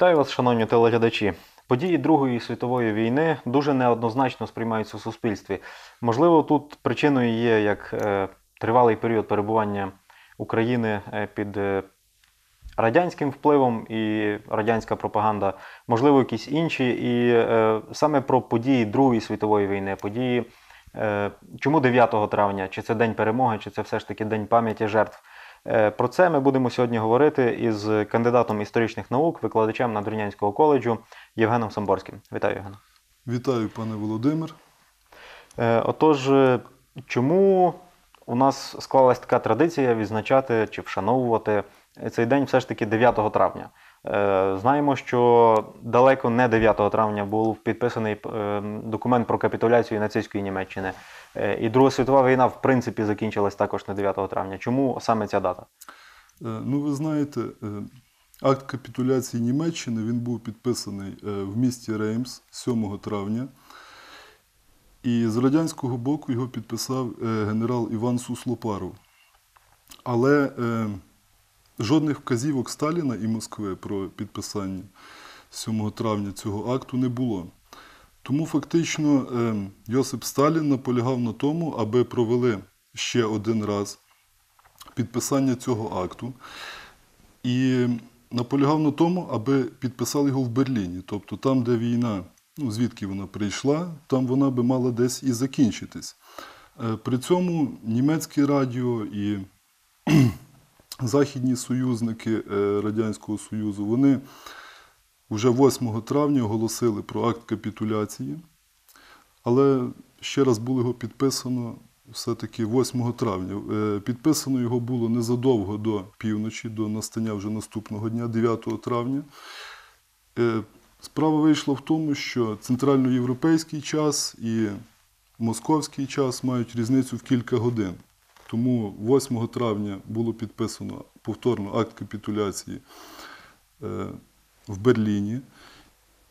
Вітаю вас, шановні телеглядачі. Події Другої світової війни дуже неоднозначно сприймаються в суспільстві. Можливо, тут причиною є як е, тривалий період перебування України е, під е, радянським впливом і радянська пропаганда, можливо, якісь інші. І саме про події Другої світової війни, події. Чому 9 травня? Чи це День перемоги, чи це все ж таки День пам'яті жертв? Е, Про це ми будемо сьогодні говорити із кандидатом історичних наук, викладачем Надвірнянського коледжу Євгеном Самборським. Вітаю, Євген. Вітаю, пане Володимир. Е, Отож, е, чому у нас склалась така традиція відзначати чи вшановувати цей день все ж таки 9 травня? Знаємо, що далеко не 9 травня був підписаний е, документ про капітуляцію нацистської Німеччини. Е, І Друга світова війна, в принципі, закінчилась також не 9 травня. Чому саме ця дата? Е, Ну, ви знаєте, е, акт капітуляції Німеччини він був підписаний в місті Реймс 7 травня. І з радянського боку його підписав генерал Іван Суслопаров. Але жодних вказівок Сталіна і Москви про підписання 7 травня цього акту не було. Тому фактично е, Йосип Сталін наполягав на тому, аби провели ще один раз підписання цього акту. І наполягав на тому, аби підписали його в Берліні. Тобто там, де війна, ну звідки вона прийшла, там вона би мала десь і закінчитись. Е, При цьому німецьке радіо і західні союзники е, Радянського Союзу, вони вже 8 травня оголосили про акт капітуляції, але ще раз було його підписано все-таки 8 травня. Е, Підписано його було незадовго до півночі, до настання вже наступного дня, 9 травня. Е, Справа вийшла в тому, що центральноєвропейський час і московський час мають різницю в кілька годин. Тому 8 травня було підписано повторно акт капітуляції е, в Берліні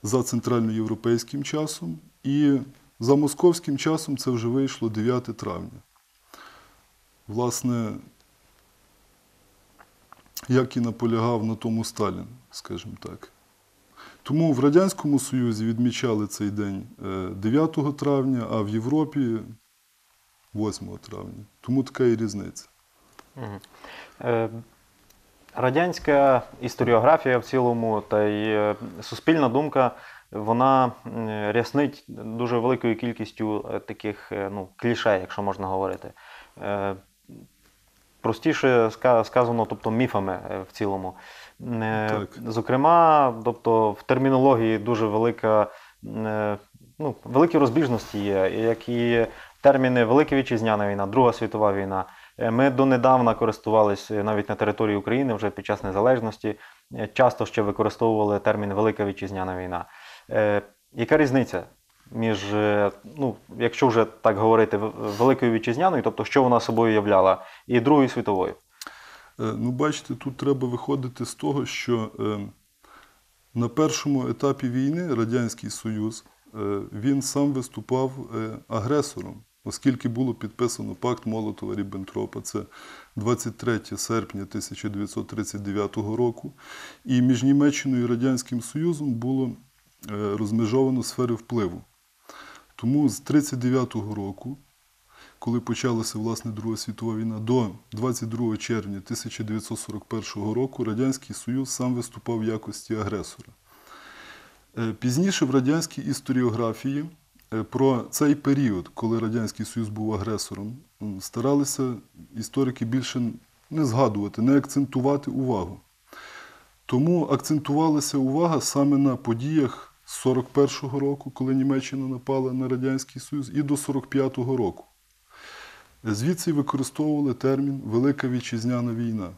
за центральноєвропейським часом, і за московським часом це вже вийшло 9 травня. Власне, як і наполягав на тому Сталін, скажімо так. Тому в Радянському Союзі відмічали цей день е, 9 травня, а в Європі 8 травня. Тому така і різниця. Мгм. Радянська історіографія в цілому та й е, суспільна думка, вона ряснить дуже великою кількістю е, таких е, ну, кліше, якщо можна говорити. Простіше сказано, тобто міфами в цілому. Так. Зокрема, тобто в термінології дуже велика, ну, великі розбіжності є, як і терміни Велика Вітчизняна війна, Друга світова війна. Е, Ми донедавна користувалися навіть на території України вже під час незалежності. е, Часто ще використовували термін Велика Вітчизняна війна. Е, Яка різниця між, е, ну, якщо вже так говорити, Великою Вітчизняною, тобто що вона собою являла, і Другою світовою? Е, Ну, бачите, тут треба виходити з того, що е, на першому етапі війни Радянський Союз е, він сам виступав е, агресором, оскільки було підписано пакт Молотова Ріббентропа, це 23 серпня 1939 року, і між Німеччиною і Радянським Союзом було е, розмежовано сфери впливу. Тому з 1939 року коли почалася власне Друга світова війна, до 22 червня 1941 року Радянський Союз сам виступав в якості агресора. Е, Пізніше в радянській історіографії про цей період, коли Радянський Союз був агресором, старалися історики більше не згадувати, не акцентувати увагу. Тому акцентувалася увага саме на подіях з 41-го року, коли Німеччина напала на Радянський Союз, і до 45-го року. Звідси використовували термін Велика Вітчизняна війна.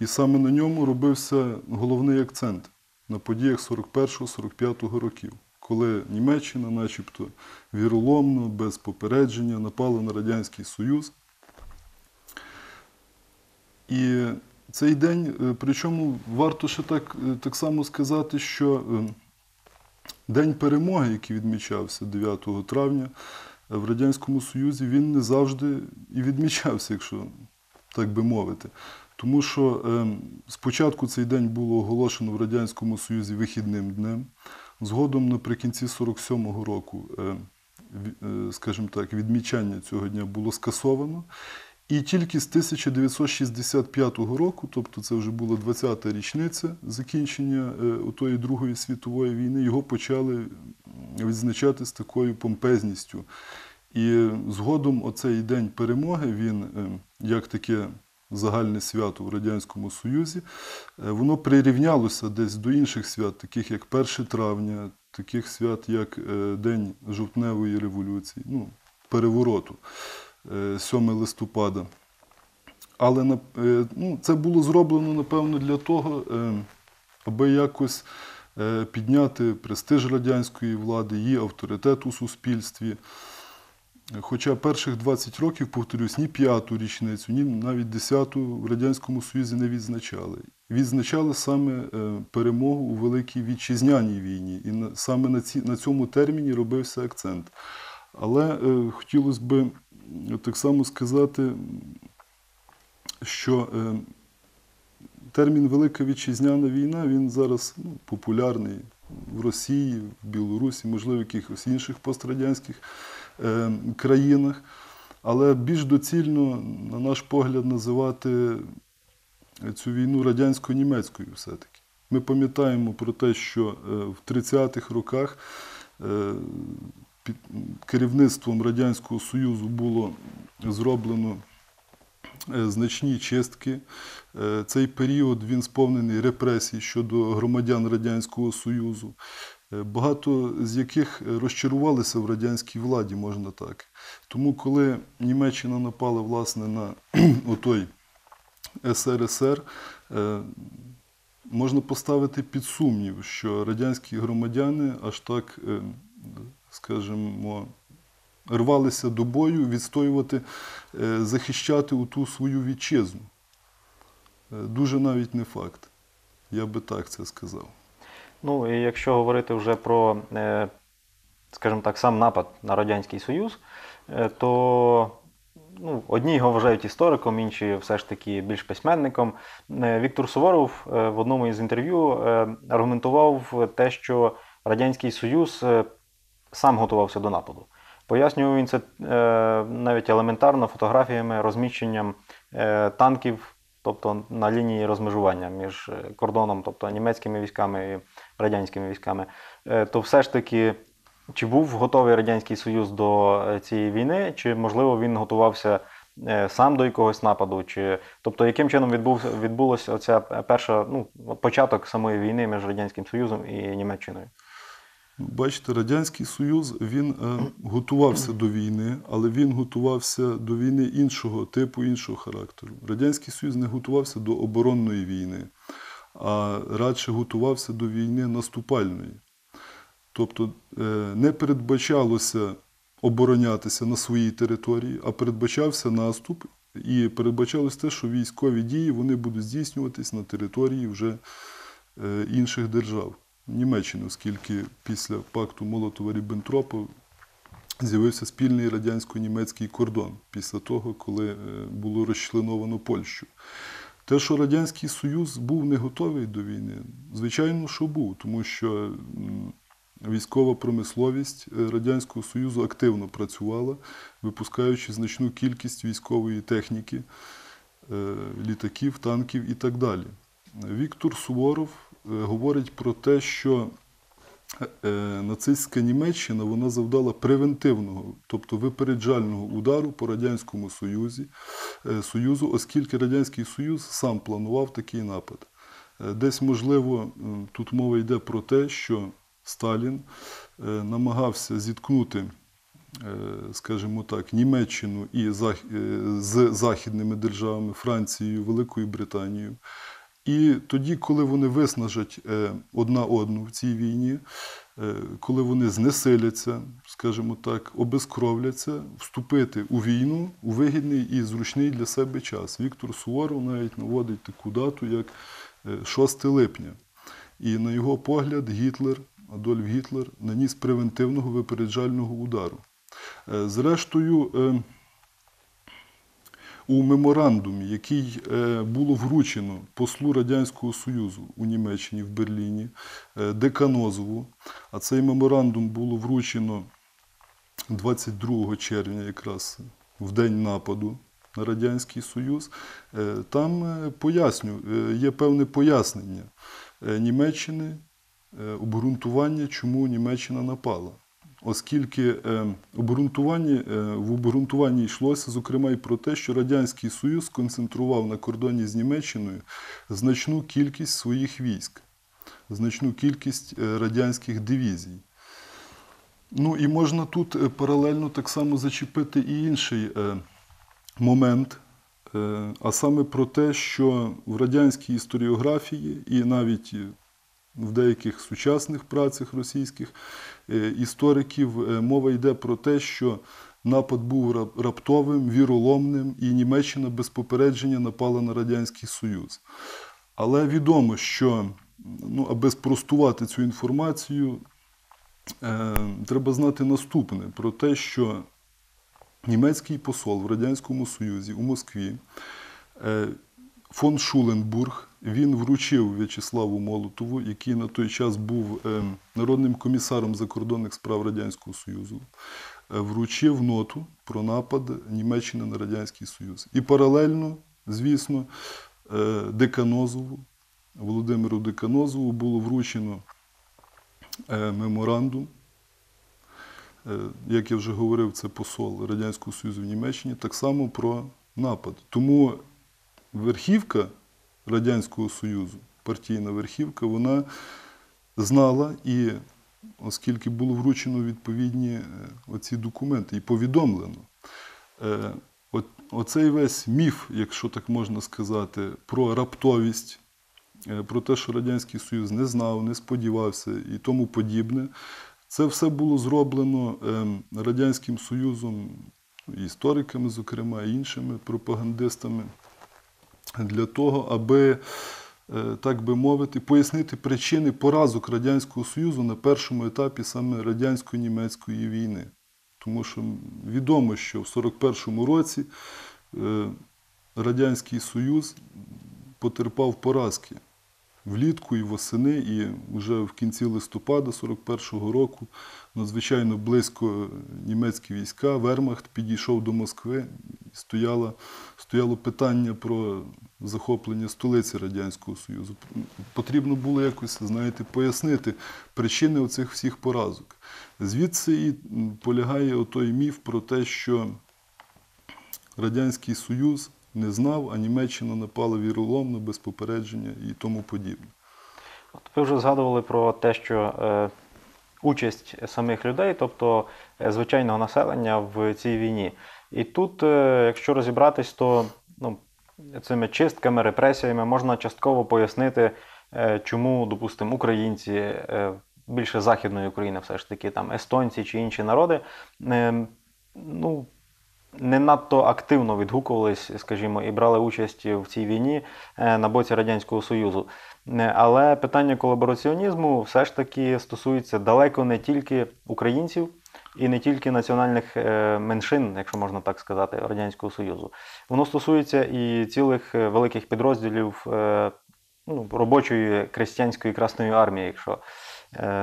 І саме на ньому робився головний акцент на подіях 41-45 років, коли Німеччина, начебто, віроломно, без попередження напала на Радянський Союз. І цей день, е, причому варто ще так, е, так само сказати, що е, День перемоги, який відмічався 9 травня, е, в Радянському Союзі, він не завжди і відмічався, якщо так би мовити. Тому що е, спочатку цей день було оголошено в Радянському Союзі вихідним днем. Згодом наприкінці 47-го року, е, е, скажімо так, відмічання цього дня було скасовано. І тільки з 1965 року, тобто це вже була 20-та річниця закінчення е, отої Другої світової війни, його почали відзначати з такою помпезністю. І згодом оцей день перемоги, він е, як таке загальне свято в Радянському Союзі, е, воно прирівнялося десь до інших свят, таких як 1 травня, таких свят, як е, День жовтневої революції, ну, перевороту, е, 7 листопада. Але е, ну, це було зроблено, напевно, для того, е, аби якось е, підняти престиж радянської влади, її авторитет у суспільстві. Хоча перших 20 років, повторюсь, ні п'яту річницю, ні навіть десяту в Радянському Союзі не відзначали. Відзначали саме е, перемогу у Великій Вітчизняній війні. І саме на, ці, на цьому терміні робився акцент. Але е, хотілося б так само сказати, що е, термін Велика Вітчизняна війна він зараз ну, популярний в Росії, в Білорусі, можливо, в якихось інших пострадянських е, країнах. Але більш доцільно, на наш погляд, називати цю війну радянсько-німецькою все-таки. Ми пам'ятаємо про те, що е, в 30-х роках е, під керівництвом Радянського Союзу було зроблено е, значні чистки. Е, Цей період він сповнений репресій щодо громадян Радянського Союзу, е, багато з яких розчарувалися в радянській владі, можна так. Тому, коли Німеччина напала власне на отой СРСР, е, можна поставити під сумнів, що радянські громадяни аж так, е, скажімо, рвалися до бою відстоювати, е, захищати у ту свою вітчизну. Е, Дуже навіть не факт. Я би так це сказав. Ну і якщо говорити вже про, е, скажімо так, сам напад на Радянський Союз, е, то ну, одні його вважають істориком, інші все ж таки більш письменником. Е, Віктор Суворов в одному із інтерв'ю аргументував те, що Радянський Союз сам готувався до нападу. Пояснював він це навіть елементарно фотографіями, розміщенням танків, тобто на лінії розмежування між кордоном, тобто німецькими військами радянськими військами. Е, то все ж таки, чи був готовий Радянський Союз до е, цієї війни, чи можливо він готувався е, сам до якогось нападу, чи тобто яким чином відбувся відбулося оця перша ну, початок самої війни між Радянським Союзом і Німеччиною? Бачите, Радянський Союз він е, готувався до війни, але він готувався до війни іншого типу, іншого характеру. Радянський Союз не готувався до оборонної війни, а радше готувався до війни наступальної. Тобто е, не передбачалося оборонятися на своїй території, а передбачався наступ, і передбачалось те, що військові дії вони будуть здійснюватись на території вже е, інших держав. Німеччини, оскільки після пакту Молотова-Ріббентропа з'явився спільний радянсько-німецький кордон після того, коли е, було розчленовано Польщу. Те, що Радянський Союз був не готовий до війни, звичайно, що був, тому що військова промисловість е, Радянського Союзу активно працювала, випускаючи значну кількість військової техніки, е, літаків, танків і так далі. Віктор Суворов е, говорить про те, що нацистська Німеччина вона завдала превентивного, тобто випереджального удару по Радянському Союзі, е, Союзу, оскільки Радянський Союз сам планував такий напад. Е, Десь, можливо, тут мова йде про те, що Сталін е, намагався зіткнути, е, скажімо так, Німеччину і е, з західними державами, Францією, Великою Британією. І тоді, коли вони виснажать е, одна одну в цій війні, е, коли вони знесиляться, скажімо так, обезкровляться, вступити у війну у вигідний і зручний для себе час. Віктор Суворов навіть наводить таку дату, як е, 6 липня. І на його погляд, Гітлер, Адольф Гітлер, наніс превентивного випереджального удару. Е, Зрештою, е, у меморандумі, який е, було вручено послу Радянського Союзу у Німеччині в Берліні, е, Деканозову, а цей меморандум було вручено 22 червня, якраз в день нападу на Радянський Союз, е, там поясню, є певне пояснення Німеччини, обґрунтування, чому Німеччина напала. Оскільки е, обґрунтування, е, в обґрунтуванні йшлося, зокрема, і про те, що Радянський Союз сконцентрував на кордоні з Німеччиною значну кількість своїх військ, значну кількість е, радянських дивізій. Ну і можна тут паралельно так само зачепити і інший момент, а саме про те, що в радянській історіографії і навіть в деяких сучасних працях російських е, істориків е, мова йде про те, що напад був раптовим, віроломним, і Німеччина без попередження напала на Радянський Союз. Але відомо, що ну, аби спростувати цю інформацію, е, треба знати наступне про те, що німецький посол в Радянському Союзі у Москві е, фон Шуленбург він вручив В'ячеславу Молотову, який на той час був е, народним комісаром закордонних справ Радянського Союзу, е, вручив ноту про напад Німеччини на Радянський Союз. І паралельно, звісно, е, Деканозову, Володимиру Деканозову було вручено меморандум. Як я вже говорив, це посол Радянського Союзу в Німеччині, так само про напад. Тому верхівка Радянського Союзу, партійна верхівка, вона знала і, оскільки було вручено відповідні е, оці документи і повідомлено, е, оцей весь міф, якщо так можна сказати, про раптовість, е, про те, що Радянський Союз не знав, не сподівався і тому подібне. Це все було зроблено ем, Радянським Союзом, істориками, зокрема, іншими пропагандистами, для того, аби, е, так би мовити, пояснити причини поразок Радянського Союзу на першому етапі саме радянсько-німецької війни. Тому що відомо, що в 41-му році е, Радянський Союз потерпав поразки влітку і восени, і вже в кінці листопада 41-го року надзвичайно близько німецькі війська, Вермахт підійшов до Москви, стояло, стояло питання про захоплення столиці Радянського Союзу. Потрібно було якось, знаєте, пояснити причини оцих всіх поразок. Звідси і полягає отой міф про те, що Радянський Союз не знав, а Німеччина напала віроломно, без попередження і тому подібне. От ви вже згадували про те, що е, участь самих людей, тобто е, звичайного населення в цій війні. І тут, е, якщо розібратись, то ну, цими чистками, репресіями можна частково пояснити, е, чому, допустимо, українці, е, більше західної України, все ж таки, там естонці чи інші народи, е, ну, не надто активно відгукувались, скажімо, і брали участь в цій війні е, на боці Радянського Союзу. Е, Але питання колабораціонізму все ж таки стосується далеко не тільки українців і не тільки національних е, меншин, якщо можна так сказати, Радянського Союзу. Воно стосується і цілих великих підрозділів ну, робочої крестьянської красної армії, якщо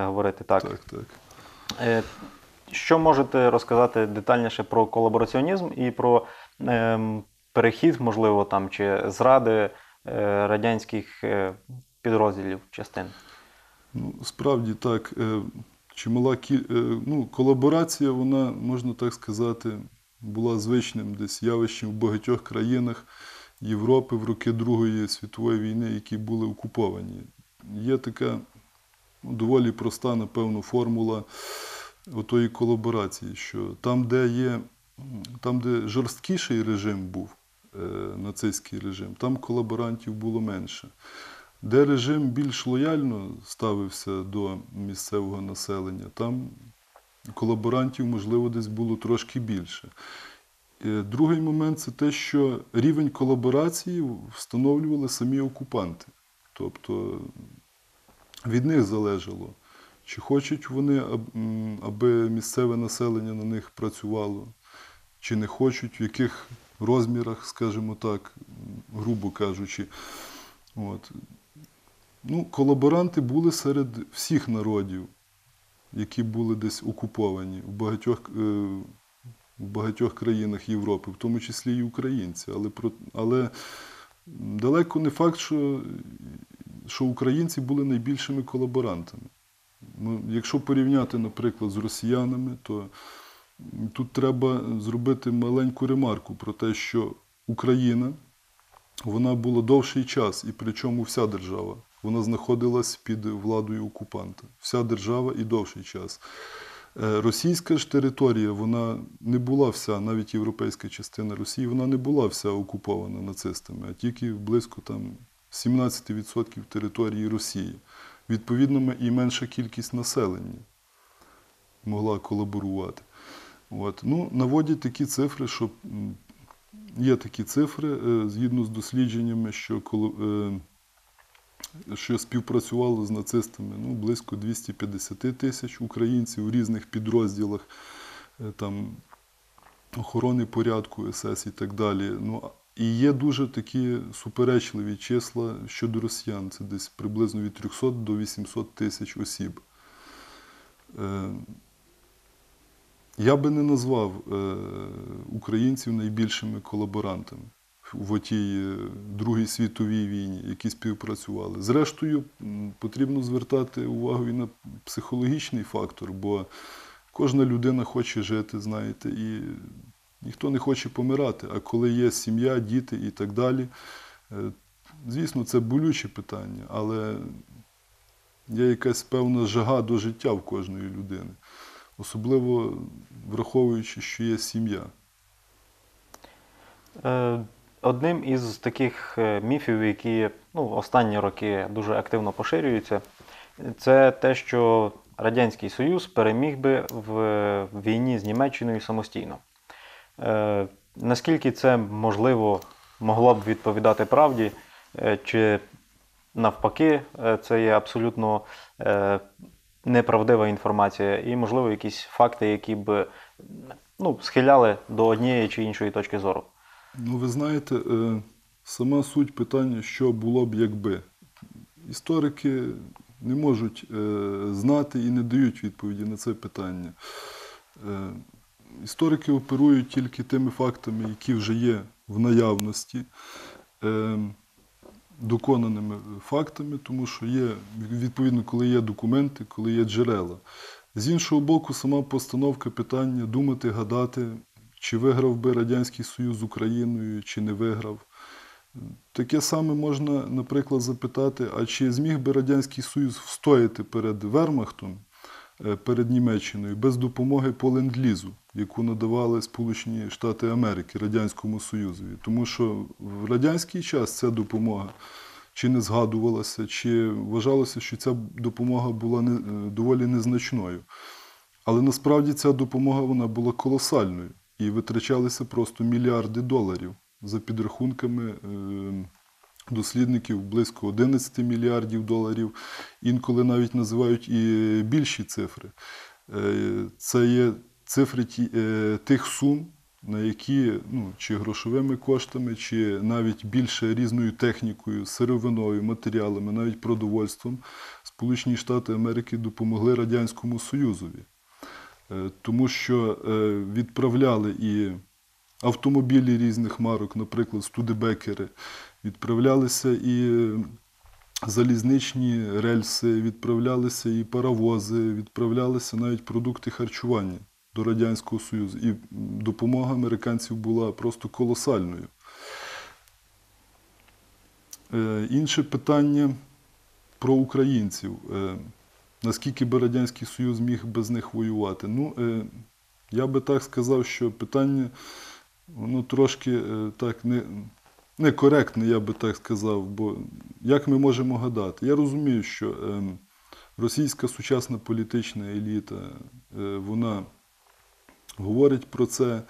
говорити так. Так, так. Е, Що можете розказати детальніше про колабораціонізм і про ем, перехід, можливо, там чи зради е, радянських е, підрозділів частин? Ну, справді так. е, Чимала кі... е, ну, колаборація, вона, можна так сказати, була звичним десь явищем в багатьох країнах Європи в роки Другої світової війни, які були окуповані. Є така ну, доволі проста, напевно, формула отої колаборації, що там, де є, там, де жорсткіший режим був, е, нацистський режим, там колаборантів було менше. Де режим більш лояльно ставився до місцевого населення, там колаборантів, можливо, десь було трошки більше. Е, Другий момент це те, що рівень колаборації встановлювали самі окупанти. Тобто від них залежало, чи хочуть вони, аби місцеве населення на них працювало, чи не хочуть, в яких розмірах, скажімо так, грубо кажучи. От. Ну, колаборанти були серед всіх народів, які були десь окуповані в багатьох, е, в багатьох країнах Європи, в тому числі і українці. Але, але далеко не факт, що, що українці були найбільшими колаборантами. Ну, якщо порівняти, наприклад, з росіянами, то тут треба зробити маленьку ремарку про те, що Україна вона була довший час, і причому вся держава. Вона знаходилась під владою окупанта. Вся держава і довший час. Е, Російська ж територія, вона не була вся, навіть європейська частина Росії, вона не була вся окупована нацистами, а тільки близько там 17% території Росії. Відповідно, і менша кількість населення могла колаборувати. От. Ну, наводять такі цифри, що є такі цифри, е, згідно з дослідженнями, що, коло- е, що співпрацювало з нацистами ну, близько 250 тисяч українців у різних підрозділах е, там, охорони порядку СС і так далі. Ну, і є дуже такі суперечливі числа щодо росіян. Це десь приблизно від 300 до 800 тисяч осіб. Е, я би не назвав е, українців найбільшими колаборантами в отій е, Другій світовій війні, які співпрацювали. Зрештою, потрібно звертати увагу і на психологічний фактор, бо кожна людина хоче жити, знаєте, і ніхто не хоче помирати. А коли є сім'я, діти і так далі, е, звісно, це болюче питання, але є якась певна жага до життя в кожної людини. Особливо враховуючи, що є сім'я. Е, Одним із таких е, міфів, які ну, останні роки дуже активно поширюються, це те, що Радянський Союз переміг би в війні з Німеччиною самостійно. Е, Наскільки це можливо могло б відповідати правді, е, чи навпаки, е, це є абсолютно неправдива інформація, і, можливо, якісь факти, які б ну, схиляли до однієї чи іншої точки зору. Ну, ви знаєте, сама суть питання, що було б, якби. Історики не можуть знати і не дають відповіді на це питання. Історики оперують тільки тими фактами, які вже є в наявності, е, доконаними фактами, тому що є, відповідно, коли є документи, коли є джерела. З іншого боку, сама постановка питання думати, гадати, чи виграв би Радянський Союз з Україною, чи не виграв. Таке саме можна, наприклад, запитати, а чи зміг би Радянський Союз встояти перед Вермахтом, перед Німеччиною, без допомоги по ленд-лізу, яку надавали Сполучені Штати Америки Радянському Союзові. Тому що в радянський час ця допомога чи не згадувалася, чи вважалося, що ця допомога була не, е, доволі незначною. Але насправді ця допомога вона була колосальною і витрачалися просто мільярди доларів за підрахунками е, дослідників близько 11 мільярдів доларів. Інколи навіть називають і більші цифри. Е, Це є цифри е, тих сум, на які ну, чи грошовими коштами, чи навіть більше різною технікою, сировиною, матеріалами, навіть продовольством Сполучені Штати Америки допомогли Радянському Союзові. Е, Тому що відправляли і автомобілі різних марок, наприклад, студебекери, відправлялися і е, залізничні рельси, відправлялися і паровози, відправлялися навіть продукти харчування до Радянського Союзу. І допомога американців була просто колосальною. Е, Інше питання про українців. Е, Наскільки би Радянський Союз міг без них воювати? Ну, я би так сказав, що питання воно трошки е, так не, некоректне, я би так сказав. Бо як ми можемо гадати? Я розумію, що е, російська сучасна політична еліта, е, вона говорить про це,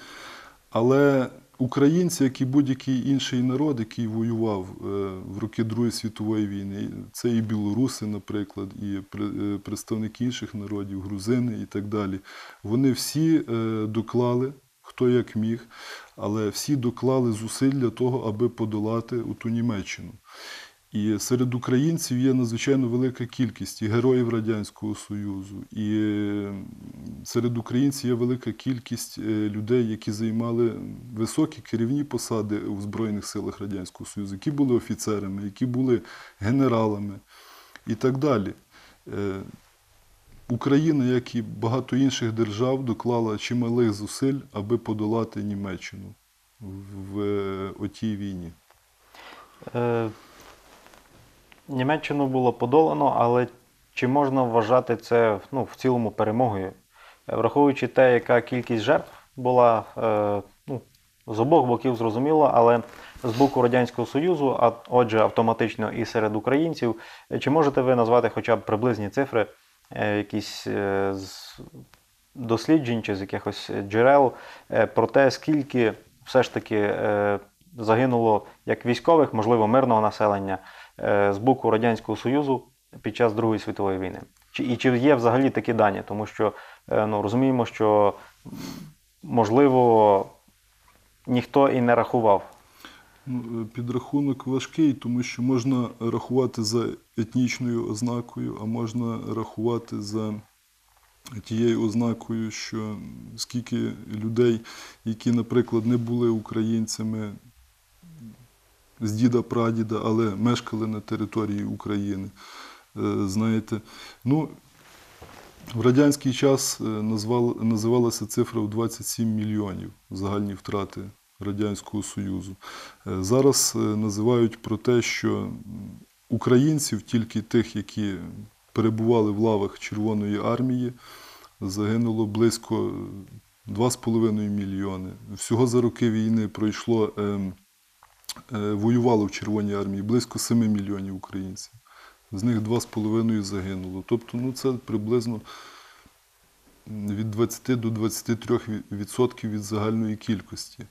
але українці, як і будь-який інший народ, який воював е, в роки Другої світової війни, це і білоруси, наприклад, і е, представники інших народів, грузини і так далі, вони всі доклали хто як міг, але всі доклали зусиль для того, аби подолати ту Німеччину. І серед українців є надзвичайно велика кількість і героїв Радянського Союзу, і е, серед українців є велика кількість е, людей, які займали високі керівні посади у Збройних силах Радянського Союзу, які були офіцерами, які були генералами і так далі. Україна, як і багато інших держав, доклала чималих зусиль, аби подолати Німеччину в е, отій війні. Е, Німеччину було подолано, але чи можна вважати це ну, в цілому перемогою? Е, Враховуючи те, яка кількість жертв була е, ну, з обох боків зрозуміло, але з боку Радянського Союзу, а отже, автоматично і серед українців, Е, чи можете ви назвати хоча б приблизні цифри, якісь е, з досліджень чи з якихось джерел е, про те, скільки все ж таки е, загинуло як військових, можливо, мирного населення е, з боку Радянського Союзу під час Другої світової війни? І чи є взагалі такі дані? Тому що е, ну, розуміємо, що можливо ніхто і не рахував. Е, Підрахунок важкий, тому що можна рахувати за етнічною ознакою, а можна рахувати за тією ознакою, що скільки людей, які, наприклад, не були українцями з діда прадіда, але мешкали на території України. Е, Знаєте, ну, в радянський час е, називалася цифра в 27 мільйонів загальні втрати Радянського Союзу. Е, Зараз е, називають про те, що українців, тільки тих, які перебували в лавах Червоної армії, загинуло близько 2,5 мільйони. Всього за роки війни пройшло, ем, е, воювало в Червоній армії близько 7 мільйонів українців. З них 2,5 загинуло. Тобто, ну, це приблизно від 20 до 23% від загальної кількості.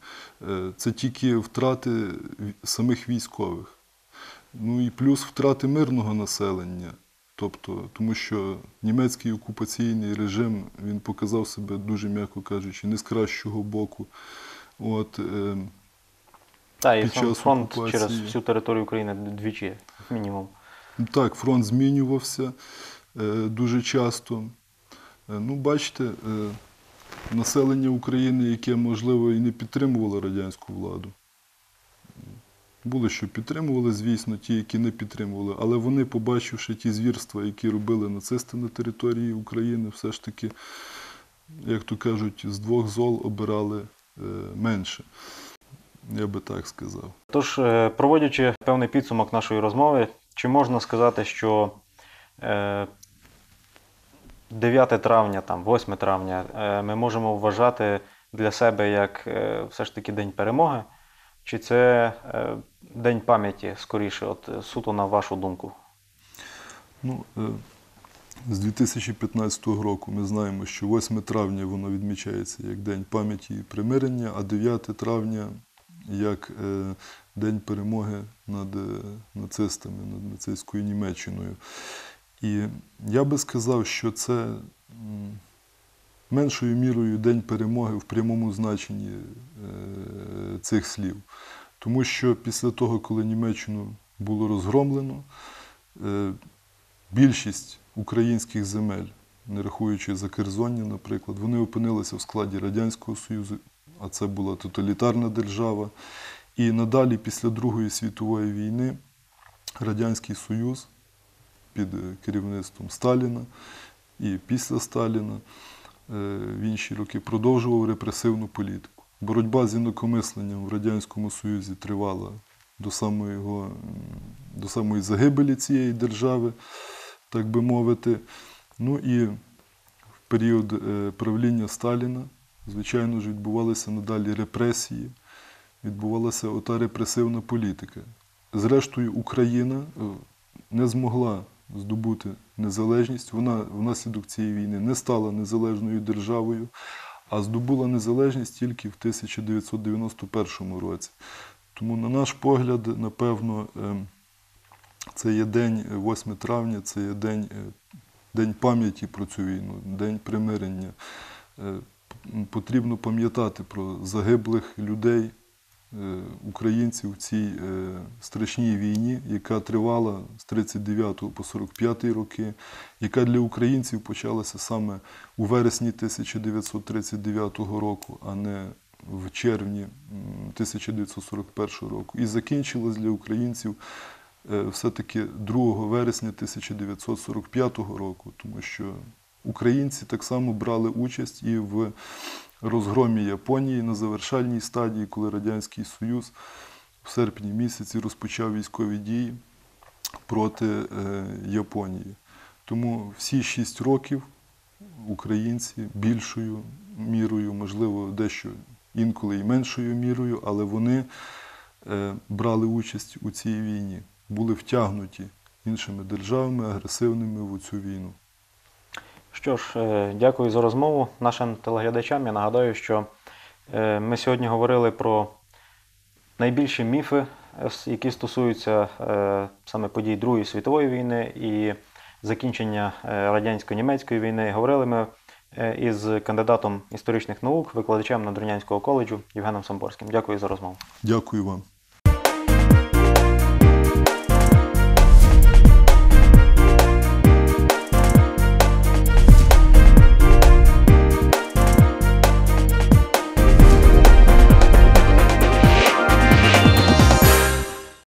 Е, Це тільки втрати самих військових. Ну і плюс втрати мирного населення. Тобто, тому що німецький окупаційний режим він показав себе дуже, м'яко кажучи, не з кращого боку. От, е, Та, і Під фронт, час фронт окупації. через всю територію України двічі, як мінімум. Так, фронт змінювався е, дуже часто. Е, ну, бачите, е, населення України, яке, можливо, і не підтримувало радянську владу. Були, що підтримували, звісно, ті, які не підтримували, але вони, побачивши ті звірства, які робили нацисти на території України, все ж таки, як то кажуть, з двох зол обирали е, менше. Я би так сказав. Тож, проводячи певний підсумок нашої розмови, чи можна сказати, що 9 травня, там, 8 травня е, ми можемо вважати для себе як е, все ж таки День перемоги? Чи це е, День пам'яті скоріше, от суто на вашу думку? Ну, з 2015 року ми знаємо, що 8 травня воно відмічається як День пам'яті і примирення, а 9 травня як День перемоги над нацистами, над нацистською Німеччиною. І я би сказав, що це меншою мірою День перемоги в прямому значенні е, цих слів. Тому що після того, коли Німеччину було розгромлено, е, більшість українських земель, не рахуючи Закерзоння, наприклад, вони опинилися в складі Радянського Союзу, а це була тоталітарна держава. І надалі, після Другої світової війни, Радянський Союз під е, керівництвом Сталіна і після Сталіна е, в інші роки продовжував репресивну політику. Боротьба з інакомисленням в Радянському Союзі тривала до самої, його, до самої загибелі цієї держави, так би мовити. Ну і в період е, правління Сталіна, звичайно ж, відбувалися надалі репресії, відбувалася ота репресивна політика. Зрештою, Україна не змогла здобути незалежність. Вона внаслідок цієї війни не стала незалежною державою, а здобула незалежність тільки в 1991 році. Тому, на наш погляд, напевно, ем, це є день е, 8 травня, це є день, е, день пам'яті про цю війну, день примирення. Е, потрібно пам'ятати про загиблих людей, українців в цій е, страшній війні, яка тривала з 39 по 45 роки, яка для українців почалася саме у вересні 1939 року, а не в червні 1941 року. І закінчилась для українців е, все-таки 2 вересня 1945 року, тому що українці так само брали участь і в розгромі Японії на завершальній стадії, коли Радянський Союз в серпні місяці розпочав військові дії проти е, Японії. Тому всі шість років українці більшою мірою, можливо, дещо інколи і меншою мірою, але вони е, брали участь у цій війні, були втягнуті іншими державами агресивними в цю війну. Що ж, е, дякую за розмову нашим телеглядачам. Я нагадаю, що е, ми сьогодні говорили про найбільші міфи, е, які стосуються саме подій Другої світової війни і закінчення радянсько-німецької війни. Говорили ми із кандидатом історичних наук, викладачем Надвірнянського коледжу Євгеном Самборським. Дякую за розмову. Дякую вам.